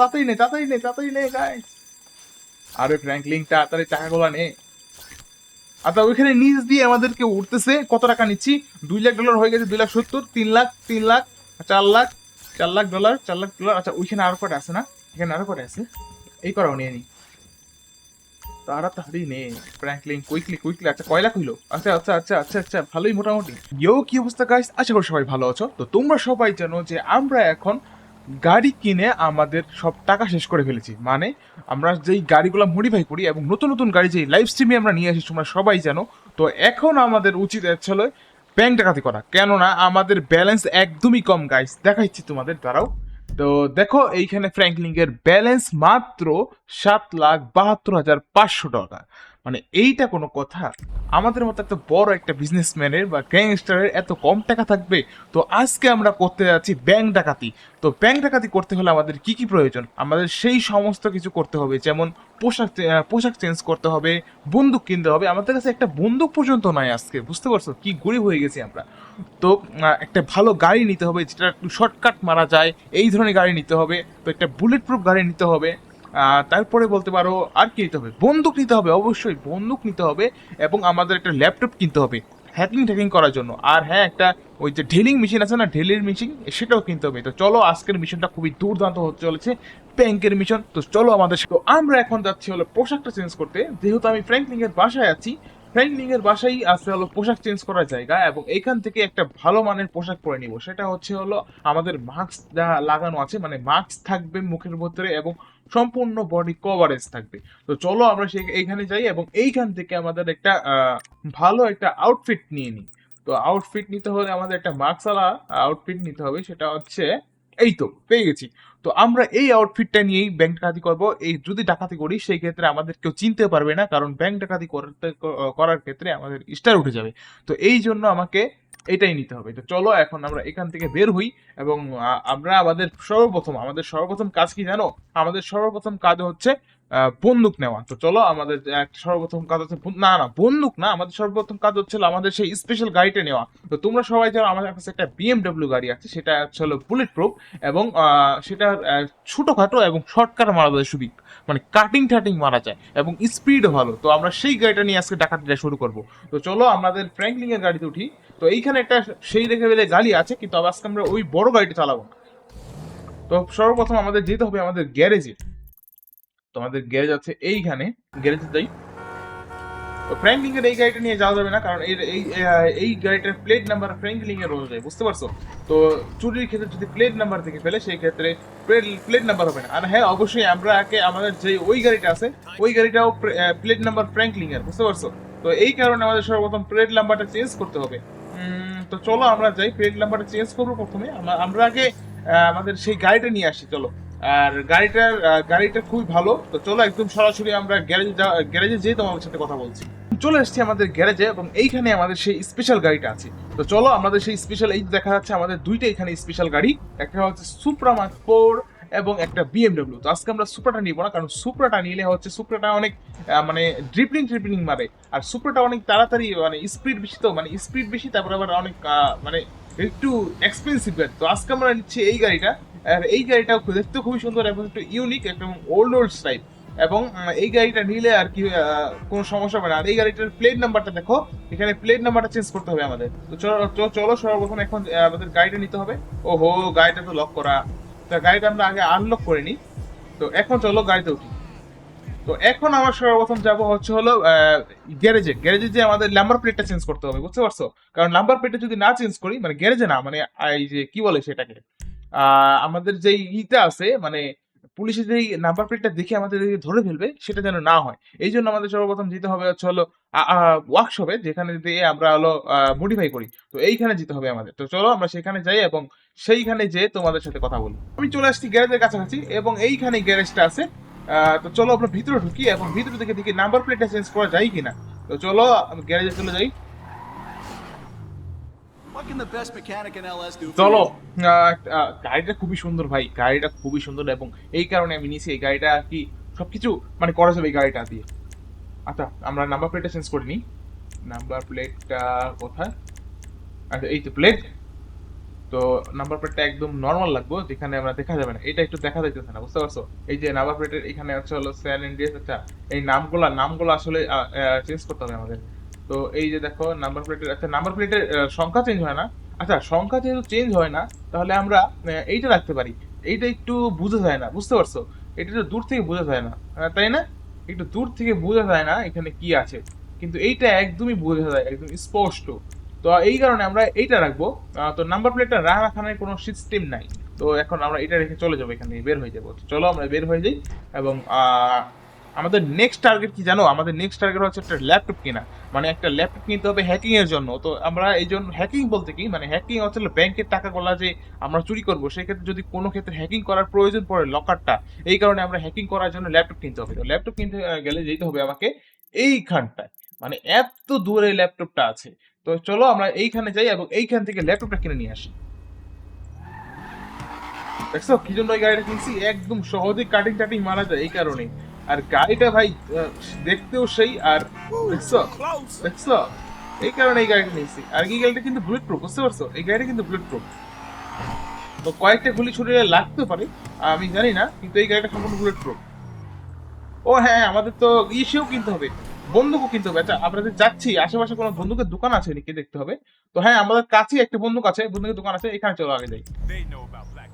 তাড়াতাড়ি নে তাড়াতাড়ি নে তাড়াতাড়ি নে তাড়াতাড়ি নে। আচ্ছা ওইখানে নিচ দিয়ে আমাদেরকে উঠতেছে, কত টাকা নিচ্ছি? দুই লাখ ডলার হয়ে গেছে, দুই লাখ সত্তর, তিন লাখ তিন লাখ, চার লাখ চার লাখ ডলার চার লাখ ডলার আচ্ছা ওইখানে আরও কটা আছে না? এখানে আরও কটা আছে? এই করাও নিয়ে নি। তাড়াতাড়ি নে ফ্র্যাঙ্কলিন কুইকলি কুইকলি আচ্ছা কয় লাখ হইল আচ্ছা আচ্ছা আচ্ছা আচ্ছা আচ্ছা ভালোই মোটামুটি। ইয়ো কি অবস্থা গাইস আশা করি সবাই ভালো আছো। তো তোমরা সবাই জানো যে আমরা এখন গাড়ি কিনে আমাদের সব টাকা শেষ করে ফেলেছি। মানে আমরা যেই গাড়িগুলো মডিফাই করি এবং নতুন নতুন গাড়ি যেই লাইভ স্ট্রিমে আমরা নিয়ে আসি, তোমরা সবাই জানো। তো এখন আমাদের উচিত ছিল ব্যাংক ডাকাতি করা। কেননা আমাদের ব্যালেন্স একদমই কম গাইস দেখাইছি তোমাদের দ্বারাও তো দেখো, এইখানে ফ্র্যাঙ্কলিং এর ব্যালেন্স মাত্র সাত লাখ বাহাত্তর হাজার পাঁচশো টাকা। মানে এইটা কোনো কথা। আমাদের মতো একটা বড় একটা বিজনেসম্যানের বা গ্যাংস্টারের এত কম টাকা থাকবে? তো আজকে আমরা করতে যাচ্ছি ব্যাংক ডাকাতি। তো ব্যাংক ডাকাতি করতে হলে আমাদের কি কি প্রয়োজন? আমাদের সেই সমস্ত কিছু করতে হবে। যেমন পোশাক পোশাক চেঞ্জ করতে হবে, বন্দুক কিনতে হবে। আমাদের কাছে একটা বন্দুক পর্যন্ত নাই আজকে, বুঝতে পারছ? কি গরিব হয়ে গেছি আমরা। তো একটা ভালো গাড়ি নিতে হবে, যেটা একটু শর্টকাট মারা যায়, এই ধরনের গাড়ি নিতে হবে। তো একটা বুলেট প্রুফ গাড়ি নিতে হবে। তারপরে বলতে পারো, আর কি নিতে হবে? বন্দুক নিতে হবে, অবশ্যই বন্দুক নিতে হবে এবং আমাদের একটা ল্যাপটপ কিনতে হবে হ্যাকিং ট্যাকিং করার জন্য। আর হ্যাঁ একটা ওই যে ঢেলিং মেশিন আছে না ঢেলির মেশিন সেটাও কিনতে হবে। তো চলো, আজকের মিশনটা খুবই দুর্দান্ত হতে চলেছে ব্যাংকের মিশন তো চলো আমাদের সাথে- আমরা এখন যাচ্ছি হলো পোশাকটা চেঞ্জ করতে। যেহেতু আমি ফ্র্যাঙ্কলিং এর বাসায় আছি ফ্র্যাঙ্কলিং এর বাসায় আছে হলো পোশাক চেঞ্জ করার জায়গা এবং এখান থেকে একটা ভালো মানের পোশাক পরে নিব। সেটা হচ্ছে হলো আমাদের মাস্ক লাগানো আছে মানে মাস্ক থাকবে মুখের ভিতরে এবং সম্পূর্ণ বডি কভারেজ থাকবে। তো চলো আমরা সেই এইখানে যাই এবং এইখান থেকে আমাদের একটা ভালো একটা আউটফিট নিয়ে নিই। তো আউটফিট নিতে হলে আমাদের একটা মার্কসালা আউটফিট নিতে হবে, সেটা হচ্ছে এই তো, পেয়ে গেছি। তো আমরা এই আউটফিটটা নিয়েই ব্যাংক ডাকাতি করব। এই যদি ডাকাতি করি, সেই ক্ষেত্রে আমাদের কেউ চিনতে পারবে না, কারণ ব্যাংক ডাকাতি করতে, করার ক্ষেত্রে আমাদের স্টার উঠে যাবে। তো এই জন্য আমাকে এটাই নিতে হবে। তো চলো এখন আমরা এখান থেকে বের হই এবং আমরা আমাদের সর্বপ্রথম আমাদের সর্বপ্রথম কাজ কি জানো? আমাদের সর্বপ্রথম কাজ হচ্ছে বন্দুক নেওয়া। তো চলো আমাদের সর্বপ্রথম কাজ হচ্ছে না না, বন্দুক না, আমাদের সর্বপ্রথম কাজ হচ্ছে হলো আমাদের সেই স্পেশাল গাড়িটা নেওয়া। তো তোমরা সবাই জানো আমাদের কাছে একটা বিএমডব্লিউ গাড়ি আছে, সেটা হচ্ছে বুলেট প্রুফ এবং সেটা ছোটোখাটো এবং শর্টকাট মারা যায় সুবিধ মানে কাটিং টাটিং মারা যায় এবং স্পিডও ভালো। তো আমরা সেই গাড়িটা নিয়ে আজকে ডাকাতিটা শুরু করব। তো চলো আমাদের ফ্র্যাঙ্কলিংয়ের গাড়িতে উঠি। তো এইখানে একটা সেই রেখে বেলে গাড়ি আছে, কিন্তু আজকে আমরা ওই বড় গাড়িটা চালাবো তো সর্বপ্রথম আমাদের যেতে হবে আমাদের গ্যারেজে। তো আমাদের গ্যারেজ আছে এইখানে, গ্যারেজে যাই। তো ফ্র্যাঙ্কলিং এর এই গাড়িটা নিয়ে যাওয়া যাবে না, কারণ এই এই এই গাড়িটার প্লেট নাম্বার ফ্র্যাঙ্কলিং এর যায়, বুঝতে পারছ? তো চুরির ক্ষেত্রে যদি প্লেট নাম্বার থেকে ফেলে, সেই ক্ষেত্রে প্লেট নাম্বার হবে না। আর হ্যাঁ অবশ্যই আমরা আগে আমাদের যে ওই গাড়িটা আছে, ওই গাড়িটাও প্লেট নাম্বার ফ্র্যাঙ্কলিং এর, বুঝতে পারছ? তো এই কারণে আমাদের সর্বপ্রথম প্লেট নাম্বারটা চেঞ্জ করতে হবে। তো চলো আমরা যাই প্লেট নাম্বারটা চেঞ্জ করব প্রথমে। আমরা- আগে আমাদের সেই গাড়িটা নিয়ে আসি, চলো। আর গাড়িটার গাড়িটা খুবই ভালো। তো চলো একদম সরাসরি আমরা গ্যারেজে গ্যারেজে যেয়ে তোমাদের সাথে কথা বলছি। চলে এসেছি আমাদের গ্যারেজে এবং এইখানে আমাদের সেই স্পেশাল গাড়িটা আছে। তো চলো আমাদের সেই স্পেশাল এই দেখা যাচ্ছে আমাদের দুইটা এখানে স্পেশাল গাড়ি। একটা হচ্ছে সুপ্রা মার্ক ফোর এবং একটা বিএমডব্লিউ তো আজকে আমরা সুপ্রাটা নিব না, কারণ সুপ্রাটা নিলে হচ্ছে সুপ্রাটা অনেক মানে ড্রিপলিং ট্রিপলিং মারে। আর সুপ্রাটা অনেক তাড়াতাড়ি মানে স্পিড বেশি তো মানে স্পিড বেশি, তারপরে আবার অনেক মানে একটু এক্সপেন্সিভ গাড়ি। তো আজকে আমরা নিচ্ছি এই গাড়িটা। আর এই গাড়িটাও খুব- দেখতে খুবই সুন্দর এবং একটু ইউনিক একদম ওল্ড ওল্ড স্টাইল এবং এই গাড়িটা নিলে আর কি কোনো সমস্যা হবে না। আর এই গাড়িটার প্লেট নাম্বারটা দেখো। এখানে প্লেট নাম্বারটা চেঞ্জ করতে হবে আমাদের। তো চলো চলো সর্বপ্রথম এখন আমাদের গাড়িটা নিতে হবে। ও হো গাড়িটা তো লক করা। তা গাড়িটা আমরা আগে আনলক করে নিই। তো এখন চলো গাড়িতে উঠি। তো এখন আমার সর্বপ্রথম যাব হচ্ছে হলো গ্যারেজে গ্যারেজে যে আমাদের নাম্বার প্লেটটা চেঞ্জ করতে হবে, বুঝতে পারছ? কারণ নাম্বার প্লেটটা যদি না চেঞ্জ করি মানে গ্যারেজে না মানে এই যে কি বলে সেটাকে? আমাদের যেই ইটা আছে মানে পুলিশে যেই নাম্বার প্লেটটা দেখে আমাদের ধরে ফেলবে, সেটা যেন না হয়। এই জন্য আমাদের সর্বপ্রথম যেতে হবে হচ্ছে হলো ওয়ার্কশপে যেখানে দিয়ে আমরা হলো মডিফাই করি। তো এইখানে যেতে হবে আমাদের। তো চলো আমরা সেখানে যাই এবং সেইখানে যেয়ে তোমাদের সাথে কথা বলি। আমি চলে আসছি গ্যারেজের কাছাকাছি এবং এইখানে গ্যারেজটা আছে তো চলো আমরা ভিতরে ঢুকি এবং ভিতরে থেকে দেখি নাম্বার প্লেটটা চেঞ্জ করা যায় কিনা। তো চলো আমি গ্যারেজে চলে যাই। চলো গাড়িটা খুবই সুন্দর ভাই গাড়িটা খুবই সুন্দর এবং এই কারণে আমি নিয়েছি এই গাড়িটা আর কি সবকিছু মানে করা যাবে এই গাড়িটা দিয়ে। আচ্ছা আমরা নাম্বার প্লেটটা চেঞ্জ করে নিই। নাম্বার প্লেটটা কোথায়? আচ্ছা এই তো প্লেট তো নাম্বার প্লেটটা একদম নর্মাল লাগবে, যেখানে আমরা দেখা যাবে না। এটা একটু দেখা যাইতেছে না, বুঝতে পারছ? এই যে নাম্বার প্লেটের এখানে হচ্ছে হলো স্যান ইন্ডিয়াস আচ্ছা এই নামগুলা, নামগুলো আসলে চেঞ্জ করতে হবে আমাদের। তো এই যে দেখো নাম্বার প্লেটের আচ্ছা নাম্বার প্লেটের সংখ্যা চেঞ্জ হয় না? আচ্ছা সংখ্যা যেহেতু চেঞ্জ হয় না, তাহলে আমরা এইটা রাখতে পারি। এইটা একটু বোঝা যায় না, বুঝতে পারছ? এটা একটু দূর থেকে বোঝা যায় না। তাই না? একটু দূর থেকে বোঝা যায় না এখানে কি আছে। কিন্তু এইটা একদমই বোঝা যায়, একদম স্পষ্ট। তো এই কারণে আমরা এইটা রাখব। তো নাম্বার প্লেটটা রাখানোর কোনো সিস্টেম নাই। তো এখন আমরা এটা রেখে চলে যাব এখান বের হয়ে যাব। চলো আমরা বের হয়ে যাই এবং আমাদের নেক্সট টার্গেট কি জানো? আমাদের নেক্সট টার্গেট হচ্ছে একটা ল্যাপটপ কেনা। মানে একটা ল্যাপটপ কিনতে হবে হ্যাকিং এর জন্য। তো আমরা এই জন্য হ্যাকিং বলতে কি? মানে হ্যাকিং হচ্ছে ব্যাংকের টাকাগুলো যে আমরা চুরি করব, সেই ক্ষেত্রে যদি কোনো ক্ষেত্রে হ্যাকিং করার প্রয়োজন পড়ে লকারটা, এই কারণে আমরা হ্যাকিং করার জন্য ল্যাপটপ কিনতে হবে। তো ল্যাপটপ কিনতে গেলে যেতে হবে আমাকে এইখানটায়। মানে এত দূরে ল্যাপটপটা আছে। তো চলো আমরা এইখানে যাই এবং এইখান থেকে ল্যাপটপটা কিনে নিয়ে আসি। দেখছ? কি জন্য এই গাড়িটা কিনছি? একদম সহজে কাটিং টাটিং মারা যায় এই কারণে আর গাড়িটা ভাই দেখতেও সেই আর দেখছ? দেখছ? এই কারণে এই গাড়িটা নিয়েছি আর এই গাড়িটা কিন্তু বুলেট প্রুফ বুঝতে পারছ? এই গাড়িটা কিন্তু বুলেট প্রুফ তো কয়েকটা গুলি ছুটে লাগতে পারে আমি জানি না কিন্তু এই গাড়িটা সম্পূর্ণ বুলেট প্রুফ ও হ্যাঁ আমাদের তো ইসেও কিনতে হবে। বন্দুকও কিনতে হবে। আচ্ছা আমরা যে যাচ্ছি আশেপাশে কোনো বন্দুকের দোকান আছে নাকি দেখতে হবে? তো হ্যাঁ আমাদের কাছেই একটা বন্দুক আছে বন্দুকের দোকান আছে এখানে চলো আগে যাই।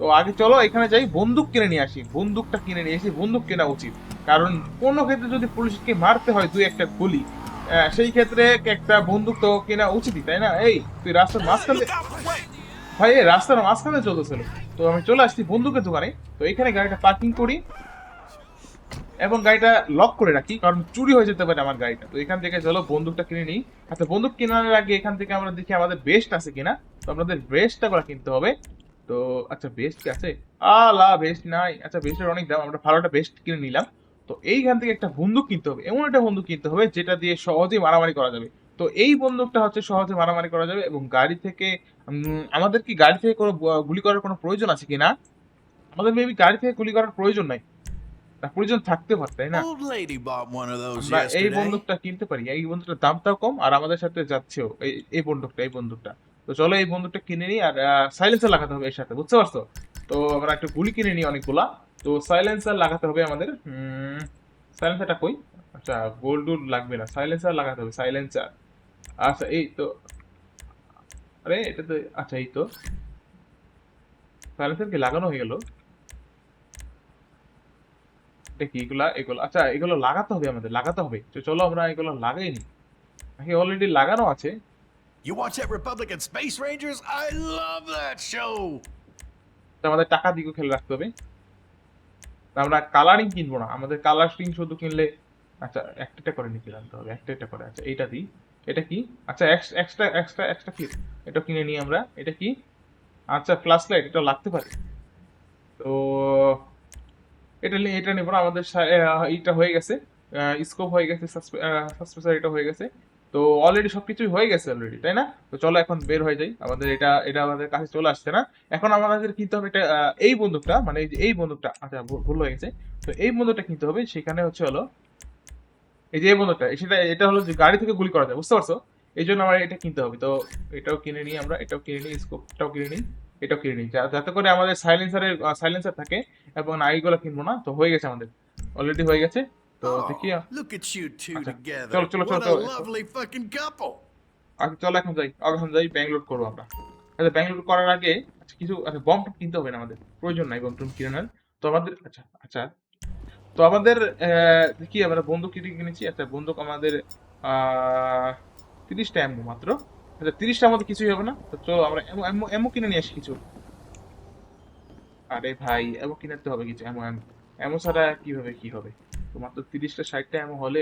তো আগে চলো এখানে যাই বন্দুক কিনে নিয়ে আসি বন্দুকটা কিনে নিয়ে এসে বন্দুক কেনা উচিত। কারণ কোনো ক্ষেত্রে যদি পুলিশকে মারতে হয় দুই একটা গুলি সেই ক্ষেত্রে একটা বন্দুক তো কেনা উচিতই তাই না? এই তুই রাস্তার মাঝখানে ভাই রাস্তার মাঝখানে চলতেছিল তো আমি চলে আসছি বন্দুকের দোকানে। তো এখানে গাড়িটা পার্কিং করি। এবং গাড়িটা লক করে রাখি, কারণ চুরি হয়ে যেতে পারে আমার গাড়িটা। তো এখান থেকে চলো বন্দুকটা কিনে নিই। আচ্ছা বন্দুক কেনার আগে এখান থেকে আমরা দেখি আমাদের বেস্ট আছে কিনা। তো আমাদের বেস্টটা করা কিনতে হবে। তো আচ্ছা বেস্ট কি আছে? আলা বেস্ট নাই। আচ্ছা বেস্টের অনেক দাম। আমরা ভালো একটা বেস্ট কিনে নিলাম। তো এইখান থেকে একটা বন্দুক কিনতে হবে। এমন একটা বন্দুক কিনতে হবে যেটা দিয়ে সহজেই মারামারি করা যাবে। তো এই বন্দুকটা হচ্ছে সহজে মারামারি করা যাবে এবং গাড়ি থেকে আমাদের কি গাড়ি থেকে কোনো গুলি করার কোনো প্রয়োজন আছে কিনা? আমাদের মেবি গাড়ি থেকে গুলি করার প্রয়োজন নাই। প্রয়োজন থাকতে পারে তাই না? আমরা এই বন্দুকটা কিনতে পারি এই বন্দুকটার দামটাও কম আর আমাদের সাথে যাচ্ছেও এই এই বন্দুকটা এই বন্দুকটা। তো চলো এই বন্দুকটা কিনে নিই আর সাইলেন্সার লাগাতে হবে এর সাথে বুঝতে পারছ? তো আমরা একটা গুলি কিনে নিই অনেকগুলা। তো সাইলেন্সার লাগাতে হবে আমাদের সাইলেন্সারটা কই? আচ্ছা গোল্ড লাগবে না সাইলেন্সার লাগাতে হবে সাইলেন্সার আচ্ছা এই তো আরে এটা তো আচ্ছা এই তো। সাইলেন্সার কি লাগানো হয়ে গেল? এটা কি এগুলা এগুলো আচ্ছা এগুলো লাগাতে হবে আমাদের লাগাতে হবে। তো চলো আমরা এগুলো লাগাই নি। নাকি অলরেডি লাগানো আছে। You watch that Republican Space Rangers? I love that show. আমাদের টাকা দিকেও খেয়াল রাখতে হবে। তো আমরা কালারিং কিনবো না আমাদের কালারিং শুধু কিনলে আচ্ছা একটা করে নিতে জানতে হবে একটা একটা করে আচ্ছা এইটা দিই। এটা কি? আচ্ছা এক্সট্রা এক্সট্রা এক্সট্রা কি এটা কিনে নিই আমরা এটা কি? আচ্ছা ফ্ল্যাশ লাইট এটা লাগতে পারে। তো এটা এটা নেব না আমাদের এইটা হয়ে গেছে। স্কোপ হয়ে গেছে সাসপেন্সার এটা হয়ে গেছে। তো অলরেডি সবকিছুই হয়ে গেছে অলরেডি তাই না? তো চলো এখন বের হয়ে যাই। আমাদের এটা এটা আমাদের কাছে চলে আসছে না। এখন আমাদের কিনতে হবে এটা এই বন্দুকটা মানে এই বন্দুকটা আচ্ছা ভুল হয়ে গেছে। তো এই বন্দুকটা কিনতে হবে, সেখানে হচ্ছে হলো, এই যে এই বন্দুকটা সেটা, এটা হলো যে গাড়ি থেকে গুলি করা যায়, বুঝতে পারছ? এই জন্য আমার এটা কিনতে হবে। তো এটাও কিনে নিই আমরা, এটাও কিনে নিই স্কোপটাও কিনে নিই। এটাও কিনে নিই যাতে করে আমাদের সাইলেন্সারের সাইলেন্সার থাকে এবং আইগুলো কিনবো না। তো হয়ে গেছে আমাদের। অলরেডি হয়ে গেছে। তো Oh, দেখি আচ্ছা. চলো, চলো, চলো, আগে চলো। এখন যাই। এখন যাই ব্যাঙ্গলোর করব আমরা। আচ্ছা ব্যাঙ্গলোর করার আগে আচ্ছা কিছু আচ্ছা বম টম কিনতে হবে না আমাদের। প্রয়োজন নাই বম টম কিনে নেন তো আমাদের আচ্ছা আচ্ছা। তো আমাদের কি আমরা বন্দুক কিনে কিনেছি। আচ্ছা বন্দুক আমাদের আহ তিরিশটা এমো মাত্র। আচ্ছা তিরিশটার মধ্যে কিছুই হবে না। তো চলো আমরা এমো কিনে নিয়ে আসি কিছু। আরে ভাই এমো কিনতে হবে কিছু এমো এমো এমো ছাড়া কীভাবে কি হবে? তো তিরিশটা ষাটটা এমো হলে.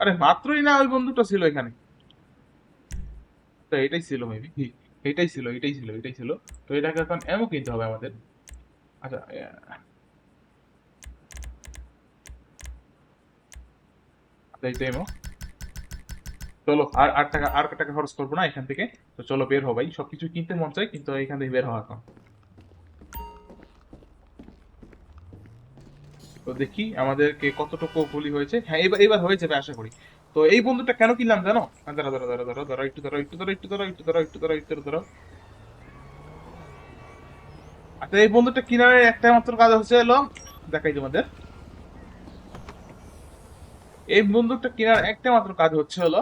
আরে মাত্রই না ওই বন্ধুটা ছিল এখানে। তো এটাই ছিল মেবি এটাই ছিল এটাই ছিল এটাই ছিল। তো এটাকে এখন এমও কিনতে হবে আমাদের। আচ্ছা তো এমও চলো, আর আর টাকা আর টাকা খরচ করব না এখান থেকে। তো চলো বের হবাই সবকিছু কিনতে মন চাই কিন্তু এখান থেকে বের হওয়া এখন। তো দেখি আমাদেরকে কতটুকু গুলি হয়েছে। হ্যাঁ এবার এবার হয়ে যাবে আশা করি। তো এই বন্ধুটা কেন কিনলাম জানো? দাঁড়া দাঁড়া দাঁড়া দাঁড়া দাঁড়া একটু দাঁড়া একটু দাঁড়া একটু দাঁড়া একটু দাঁড়া একটু দাঁড়া একটু দাঁড়া আচ্ছা এই বন্ধুটা কিনার একটা মাত্র কাজ হচ্ছে, এলো, দেখাই তোমাদের। এই বন্দুকটা কেনার একটা মাত্র কাজ হচ্ছে হলো,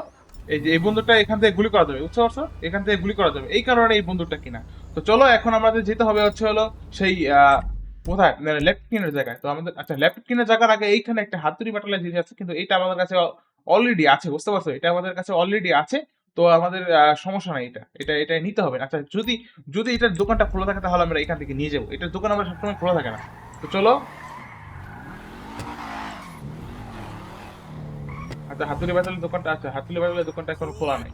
এই যে এই বন্দুকটা এখান থেকে গুলি করা যাবে, বুঝতে পারছ? এখান থেকে গুলি করা যাবে। এই কারণে এই বন্দুকটা কিনা। তো চলো, এখন আমাদের যেতে হবে হচ্ছে হলো সেই কোথায়? মানে ল্যাপটপ কেনার জায়গায়। তো আমাদের আচ্ছা ল্যাপটপ কেনার জায়গার আগে এইখানে একটা হাতুড়ি বাটালা জিনিস আছে, কিন্তু এটা আমাদের কাছে অলরেডি আছে, বুঝতে পারছ? এটা আমাদের কাছে অলরেডি আছে, তো আমাদের সমস্যা নাই এটা। এটা এটা নিতে হবে আচ্ছা যদি যদি এটার দোকানটা খোলা থাকে, তাহলে আমরা এখান থেকে নিয়ে যাব। এটার দোকান আমরা সবসময় খোলা থাকে না। তো চলো আচ্ছা হাতুড়ি বাটালের দোকানটা আছে, হাতুড়ি বাটালের দোকানটা এখনও খোলা নাই।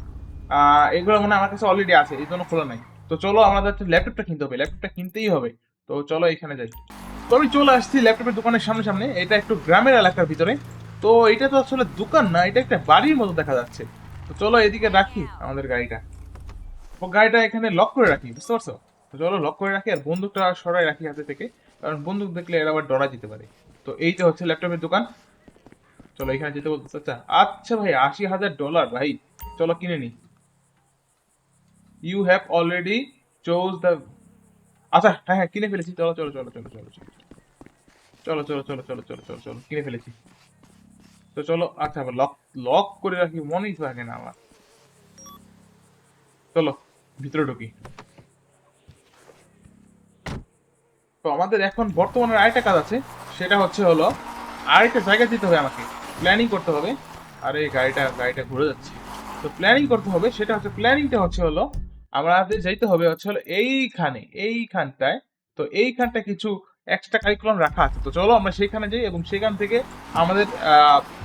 এগুলো মানে আমার কাছে অলরেডি আছে, এই জন্য খোলা নাই। তো চলো আমাদের ল্যাপটপটা কিনতে হবে, ল্যাপটপটা কিনতেই হবে। তো চলো এখানে যাই। তো আমি চলে আসছি ল্যাপটপের দোকানের সামনে সামনে এটা একটু গ্রামের এলাকার ভিতরে। তো এটা তো আসলে দোকান না, এটা একটা বাড়ির মতো দেখা যাচ্ছে। তো চলো এদিকে রাখি আমাদের গাড়িটা। ও গাড়িটা এখানে লক করে রাখি, বুঝতে পারছ? তো চলো লক করে রাখি আর বন্দুকটা সরাই রাখি হাতে থেকে, কারণ বন্দুক দেখলে এরা আবার ডরা যেতে পারে। তো এইটা হচ্ছে ল্যাপটপের দোকান চলো এখানে যেতে বলতে আচ্ছা আচ্ছা ভাই আশি হাজার ডলার ভাই চলো কিনে নি you have already chose the আচ্ছা হ্যাঁ হ্যাঁ কিনে ফেলেছি চলো চলো চলো চলো চলো চলো চলো চলো চলো চলো চলো চলো কিনে ফেলেছি তো চলো আচ্ছা লক লক করে রাখি মনেই থাকে না আমার চলো ভিতরে ঢুকি তো আমাদের এখন বর্তমানে আরেকটা কাজ আছে সেটা হচ্ছে হলো আরেকটা জায়গা যেতে হবে আমাকে প্ল্যানিং করতে হবে। আরে গাড়িটা গাড়িটা ঘুরে যাচ্ছে। তো প্ল্যানিং করতে হবে, সেটা হচ্ছে প্ল্যানিংটা হচ্ছে হলো, আমাদের যাইতে হবে হচ্ছে হলো এইখানে, এইখানটায়। তো এইখানটা কিছু এক্সট্রা কারিকুলাম রাখা আছে। তো চলো আমরা সেইখানে যাই এবং সেখান থেকে আমাদের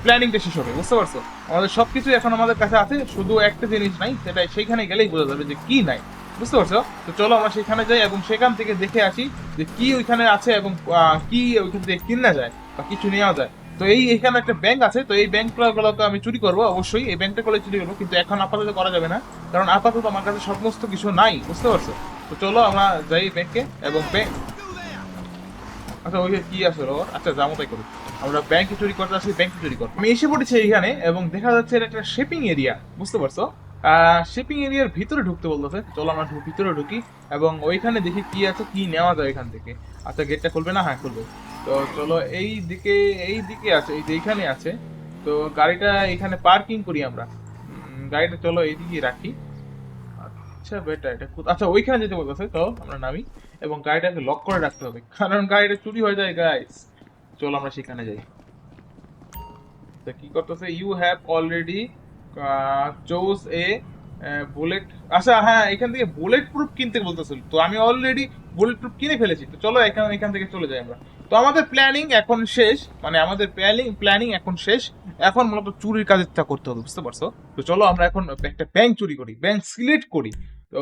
প্ল্যানিংটা শেষ হবে। বুঝতে পারছ? আমাদের সবকিছু এখন আমাদের কাছে আছে, শুধু একটা জিনিস নাই সেটা সেইখানে গেলেই বোঝা যাবে যে কি নাই। বুঝতে পারছ? তো চলো আমরা সেখানে যাই এবং সেখান থেকে দেখে আসি যে কি ওইখানে আছে এবং কি ওইখান থেকে কিনা যায় বা কিছু নেওয়া যায়। তো এই এখানে একটা ব্যাংক আছে, তো এই ব্যাংকগুলোকে আমি চুরি করব, অবশ্যই। এই ব্যাংকটা করে চুরি করব, কিন্তু এখন আপাতত করা যাবে না। কারণ আপাতত আমার কাছে সমস্ত কিছু নাই, বুঝতে পারছ? তো চলো আমরা যাই ব্যাংকে এবং ব্যাংক আচ্ছা ওই কি আছে ওর আচ্ছা যাব তাই করি। আমরা ব্যাংকে চুরি করতে আসি ব্যাংকে চুরি করব। আমি এসে পড়েছি এখানে এবং দেখা যাচ্ছে এটা একটা শেপিং এরিয়া বুঝতে পারছ? শিপিং এরিয়ার ভিতরে ঢুকতে বলতেছে। চলো আমরা ভিতরে ঢুকি, এবং ওইখানে দেখি কি আছে, কি নেওয়া যায় এখান থেকে। আচ্ছা গেটটা খুলবে না? হ্যাঁ খুলবে। তো চলো এই দিকে এই দিকে আছে, এই যে এইখানে আছে। তো গাড়িটা এখানে পার্কিং করি আমরা। গাড়িটা চলো এইদিকে রাখি। আচ্ছা বেটা, এটা আচ্ছা ওইখানে যেতে বলতেছে তো? আমরা নামি। এবং গাড়িটাকে লক করে রাখতে হবে, কারণ গাড়িটা চুরি হয়ে যায় গাইস চলো, আমরা সেখানে যাই। তো কি করতেছে? You have already chose a bullet আচ্ছা হ্যাঁ এখান থেকে বুলেট প্রুফ কিনতে বলতেছিল। তো আমি অলরেডি বুলেট প্রুফ কিনে ফেলেছি। তো চলো এখান এখান থেকে চলে যাই আমরা। তো আমাদের প্ল্যানিং এখন শেষ। মানে আমাদের প্ল্যানিং প্ল্যানিং এখন শেষ। এখন মূলত চুরির কাজটা করতে হবে, বুঝতে পারছ? তো চলো আমরা এখন একটা ব্যাংক চুরি করি ব্যাংক সিলেক্ট করি। তো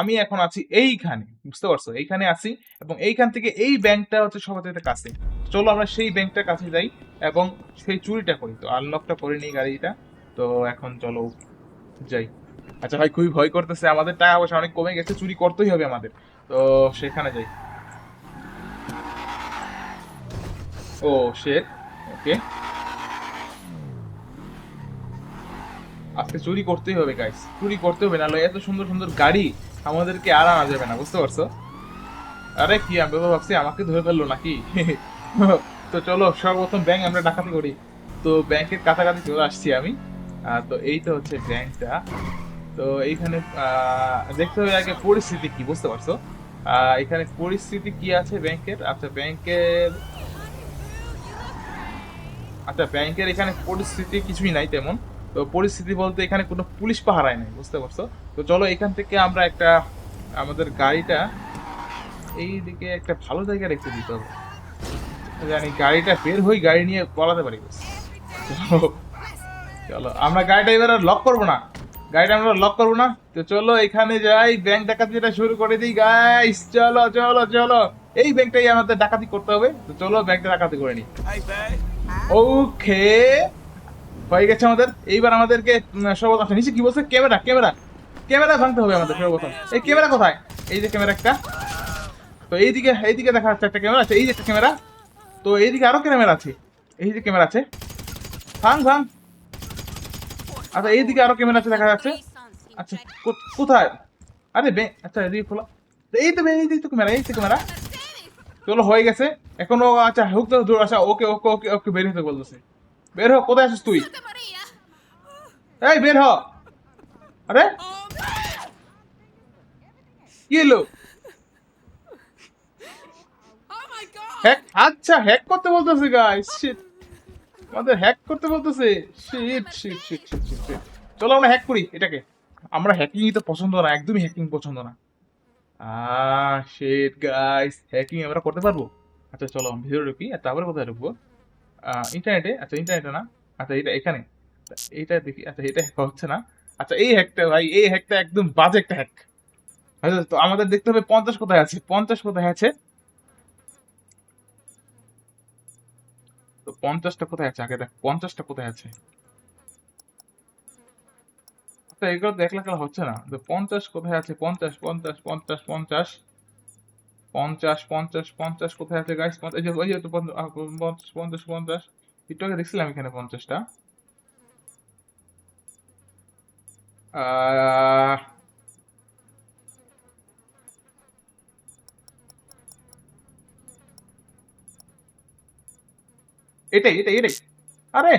আমি এখন আছি এইখানে, বুঝতে পারছ? এইখানে আছি এবং এইখান থেকে এই ব্যাংকটা হচ্ছে সবার থেকে কাছে। চলো আমরা সেই ব্যাংকটার কাছে যাই এবং সেই চুরিটা করি। তো আনলকটা করে নিই গাড়িটা। তো এখন চলো যাই। আচ্ছা ভাই, খুবই ভয় করতেছে। আমাদের টাকা পয়সা অনেক কমে গেছে, চুরি করতেই হবে আমাদের। তো সেখানে যাই। ও শেট ওকে আজকে চুরি করতেই হবে গাইস চুরি করতে হবে, নাহলে এত সুন্দর সুন্দর গাড়ি আমাদেরকে আর আনা যাবে না, বুঝতে পারছ? আরে কি, আমি তো ভাবছি আমাকে ধরে ফেলল নাকি? তো চলো, সর্বপ্রথম ব্যাংক আমরা ডাকাতি করি। তো ব্যাংকের কাছাকাছি চলে আসছি আমি। তো এই তো হচ্ছে ব্যাংকটা। তো এইখানে দেখতে হবে আগে পরিস্থিতি কি, বুঝতে পারছ? এখানে পরিস্থিতি কি আছে ব্যাংকের? আচ্ছা ব্যাংকের আচ্ছা ব্যাংকের এখানে পরিস্থিতি কিছুই নাই তেমন। তো পরিস্থিতি বলতে এখানে কোনো পুলিশ পাহারায় নাই, বুঝতে পারছ? তো চলো এখান থেকে আমরা একটা, আমাদের গাড়িটা এই দিকে একটা ভালো জায়গা রেখে দিতে হবে। জানি গাড়িটা বের হই, গাড়ি নিয়ে পলাতে পারি। চলো আমরা গাড়িটা এবার লক করব না। গাড়িটা আমরা লক করব না। তো চলো এখানে যাই ব্যাংক ডাকাতিটা শুরু করে দিই। গাইস চলো চলো চলো। এই ব্যাংকটাই আমাদের ডাকাতি করতে হবে। তো চলো ব্যাংকটা ডাকাতি করে babe. ওকে হয়ে গেছে আমাদের। এইবার আমাদেরকে সর্বপ্রথম নিচে কি বলছে? Camera camera. ক্যামেরা ভাঙতে হবে আমাদের সর্বপ্রথম। এই ক্যামেরা কোথায়? এই যে ক্যামেরা একটা। তো এইদিকে এইদিকে দেখা যাচ্ছে একটা ক্যামেরা আছে। এই যে একটা ক্যামেরা। তো এইদিকে আরও ক্যামেরা আছে। এই যে ক্যামেরা আছে। ভাঙ ভাঙ। আচ্ছা এইদিকে আরও ক্যামেরা আছে দেখা যাচ্ছে। আচ্ছা কোথায়? আরে বে আচ্ছা এদিকে খোলা। এই তো এই তো ক্যামেরা এই তো ক্যামেরা চলো হয়ে গেছে। এখনও আচ্ছা হুক তো দূর আচ্ছা ওকে ওকে ওকে ওকে বের হতে বলতেছে। বের হ কোথায় আছিস তুই? এই বের হ। আরে? কি এলো হ্যাক আচ্ছা হ্যাক করতে বলতেছে গাইস শিট আমাদের হ্যাক করতে বলতেছে। Shit shit shit shit shit চলো আমরা হ্যাক করি এটাকে। আমরা হ্যাকিং তো পছন্দ না, একদমই হ্যাকিং পছন্দ না। আহ শিট গাইস হ্যাকিং আমরা করতে পারব? আচ্ছা চলো ভিডিও ঢুকি, আর তারপরে কোথায় ঢুকবো? ইন্টারনেটে আচ্ছা ইন্টারনেটে না? আচ্ছা এটা এখানে। এইটা দেখি আচ্ছা এটা হচ্ছে না। আচ্ছা এই হ্যাকটা ভাই, এই হ্যাকটা একদম বাজে একটা হ্যাক আচ্ছা তো আমাদের দেখতে হবে পঞ্চাশ কোথায় আছে? পঞ্চাশ কোথায় আছে? তো পঞ্চাশটা কোথায় আছে? আগে দেখ পঞ্চাশটা কোথায় আছে? আচ্ছা এগুলো একলা একলা হচ্ছে না। তো পঞ্চাশ কোথায় আছে? পঞ্চাশ পঞ্চাশ পঞ্চাশ পঞ্চাশ। পঞ্চাশ পঞ্চাশ পঞ্চাশ কোথায় আছে গাইস যে ওই যে তো পঞ্চাশ পঞ্চাশ পঞ্চাশ একটু আগে দেখছিলাম এখানে পঞ্চাশটা। আহ এটাই এটাই এটাই। আরে!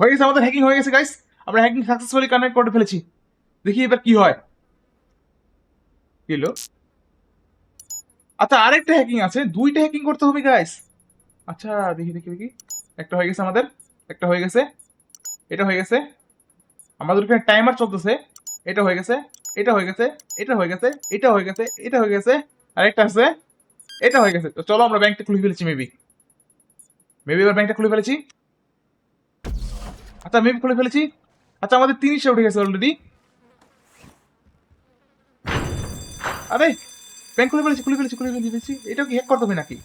হয়ে গেছে, আমাদের হ্যাকিং হয়ে গেছে গাইস আমরা হ্যাকিং সাকসেসফুলি কানেক্ট করে ফেলেছি। দেখি এবার কি হয়। আচ্ছা আরেকটা হ্যাকিং আছে। দুইটা হ্যাকিং করতে হবে গাইস আচ্ছা দেখি দেখি দেখি। একটা হয়ে গেছে আমাদের, একটা হয়ে গেছে। এটা হয়ে গেছে। আমাদের এখানে টাইমার চলতেছে। এটা হয়ে গেছে, এটা হয়ে গেছে, এটা হয়ে গেছে, এটা হয়ে গেছে, এটা হয়ে গেছে। আরেকটা আছে। এটা হয়ে গেছে। চলো আমরা ব্যাংকটা খুলে ফেলেছি মেবি মেবি এবার ব্যাংকটা খুলে ফেলেছি। আচ্ছা মেবি খুলে ফেলেছি। আচ্ছা আমাদের তিরিশে উঠে গেছে অলরেডি আরে ব্যাংক খুলে ফেলেছি খুলে ফেলেছি খুলে ফেলেছি এটা কি হ্যাক করতে হবে নাকি?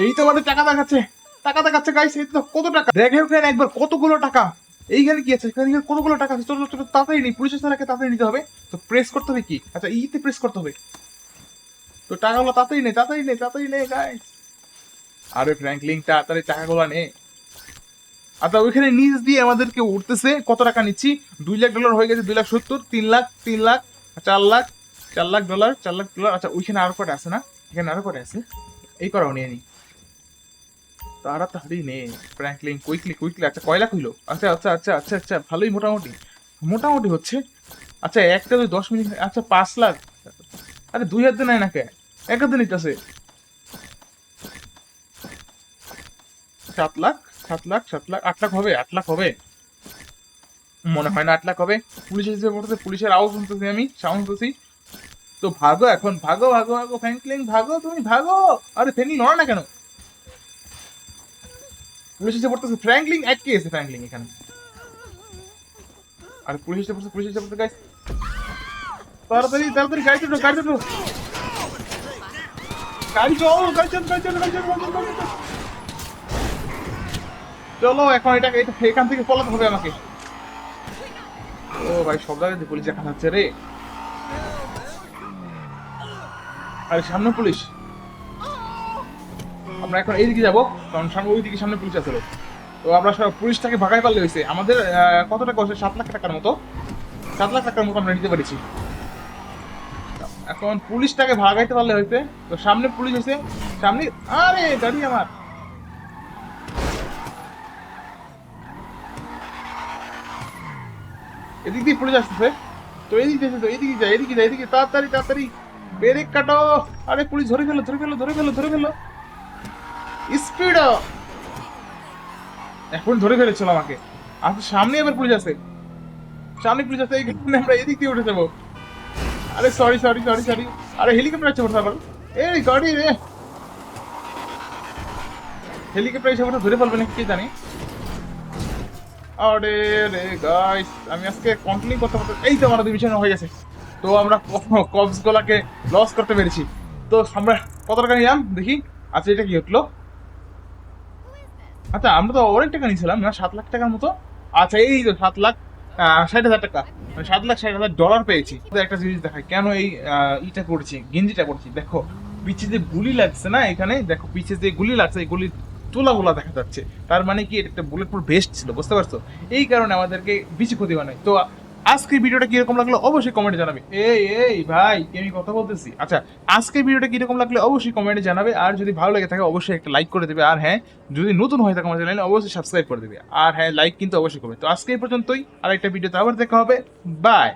এই তো আমাদের টাকা দেখাচ্ছে। টাকা দেখাচ্ছে গাইস এই তো কত টাকা। দেখে ওখানে একবার কতগুলো টাকা। এইখানে কি আছে? এখানে কতগুলো টাকা আছে? চলো চলো তাড়াতাড়ি নেই পুলিশের স্যারকে তাড়াতাড়ি নিতে হবে। তো প্রেস করতে হবে কি? আচ্ছা ইতে প্রেস করতে হবে। তো টাকাগুলো তাড়াতাড়ি নে তাড়াতাড়ি নে তাড়াতাড়ি নে গাইস আরে ফ্র্যাঙ্কলিন তাড়াতাড়ি টাকাগুলো নে। আচ্ছা ওইখানে নিচ দিয়ে আমাদেরকে উঠতেছে, কত টাকা নিচ্ছি? দুই লাখ ডলার হয়ে গেছে, দুই লাখ সত্তর, তিন লাখ তিন লাখ, চার লাখ চার লাখ ডলার চার লাখ ডলার আচ্ছা ওইখানে আরও কটা আছে না? এখানে আরও কটা আছে? এই করাও নিয়ে নি। তাড়াতাড়ি নে। ফ্র্যাঙ্কলিন কুইকলি কুইকলি আচ্ছা কয় লাখ হইল আচ্ছা আচ্ছা আচ্ছা আচ্ছা আচ্ছা ভালোই মোটামুটি। মোটামুটি হচ্ছে আচ্ছা একটা দশ মিনিট আচ্ছা পাঁচ লাখ। আরে দুই হাতে নাই না কে এক হাতে নিতেছে। সাত লাখ সাত লাখ সাত লাখ, আট লাখ হবে, আট লাখ হবে। মনে হয় না আট লাখ হবে। পুলিশ এসে পড়তেছে পুলিশের আওয়াজ শুনতেছি আমি সাউন্ড শুনতেছি। তো ভাগো এখন, ভাগো ভাগো ভাগো ফ্র্যাঙ্কলিন ভাগো তুমি, ভাগো। আরে ফ্র্যাঙ্কলিন নড়ে না কেন? পুলিশ এসে পড়তেছে ফ্র্যাঙ্কলিন আটকে গেছে ফ্র্যাঙ্কলিন এখানে? আরে পুলিশ এসে পড়ছে পুলিশ এসে পড়ছে গাইস তাড়াতাড়ি তাড়াতাড়ি, গাড়িতে ঢোক গাড়িতে ঢোক চল, এখন এটা এখান থেকে পলাতে হবে আমাকে। ও ভাই, সব জায়গায় পুলিশ দেখা যাচ্ছে রে। আরে, সামনে পুলিশ। আমরা এখন এইদিকে যাব, কারণ সামনে ওই দিকে সামনে পুলিশ আছে তো আমরা সব পুলিশটাকে ভাগাই পারলে হয়েছে। আমাদের কত টাকা হচ্ছে সাত লাখ টাকার মতো। সাত লাখ টাকার মতো আমরা নিতে পেরেছি। এখন পুলিশটাকে ভাগাইতে পারলে হইতে। তো সামনে পুলিশ আছে সামনে আরে গাড়ি আমার। এদিক দিয়ে পুলিশ আসতেছে। তো এদিক দিয়ে তো এদিকে যায় এদিকে যায়, এদিকে তাড়াতাড়ি তাড়াতাড়ি। ব্রেক কাটো। আরে, পুলিশ ধরে ফেলো ধরে ফেলো ধরে ফেলো ধরে ফেলো স্পিড এখন ধরে ফেলেছিল আমাকে। আচ্ছা সামনে এবার পুলিশ আছে। সামনে পুলিশ আছে, এই আমরা এদিক দিয়ে উঠে যাব। আরে সরি সরি সরি সরি আরে হেলিকপ্টার আছে আবার এই, গাড়ি রে। হেলিকপ্টার এসে ওঠা ধরে ফেলবে নাকি, কে জানি? আরে রে গাইস আমি আজকে কন্টিনিউ করতে করতে এই তো আমাদের মিশন হয়ে গেছে। তো আমরা কবস গুলাকে লস করতে পেরেছি। তো আমরা কত টাকা নিলাম? দেখি। আচ্ছা এটা কি হলো আচ্ছা আমরা তো অনেক টাকা নিয়েছিলাম না? সাত লাখ টাকার মতো? আচ্ছা এই তো সাত লাখ ষাট হাজার টাকা মানে সাত লাখ ষাট হাজার ডলার পেয়েছি। একটা জিনিস দেখাই, কেন এই ইটা করছি, গেঞ্জিটা করছি? দেখো, পিছে যে গুলি লাগছে না এখানে? দেখো, পিছে যে গুলি লাগছে, এই গুলির তোলাগুলা দেখা যাচ্ছে। তার মানে কি, এটা একটা বুলেট প্রুফ বেস্ট ছিল, বুঝতে পারছ? এই কারণে আমাদেরকে বেশি ক্ষতি বানায় তো আজকের ভিডিওটা কীরকম লাগল অবশ্যই কমেন্টে জানাবে। এই এই, ভাই, আমি কথা বলতেছি। আচ্ছা আজকের ভিডিওটা কীরকম লাগল অবশ্যই কমেন্টে জানাবে। আর যদি ভালো লেগে থাকে অবশ্যই একটা লাইক করে দেবে। আর হ্যাঁ যদি নতুন হয় থাকে আমার চ্যানেলে অবশ্যই সাবস্ক্রাইব করে দেবে। আর হ্যাঁ লাইক কিন্তু অবশ্যই করবে। তো আজকে এই পর্যন্তই। আর একটা ভিডিওতে আবার দেখা হবে। বাই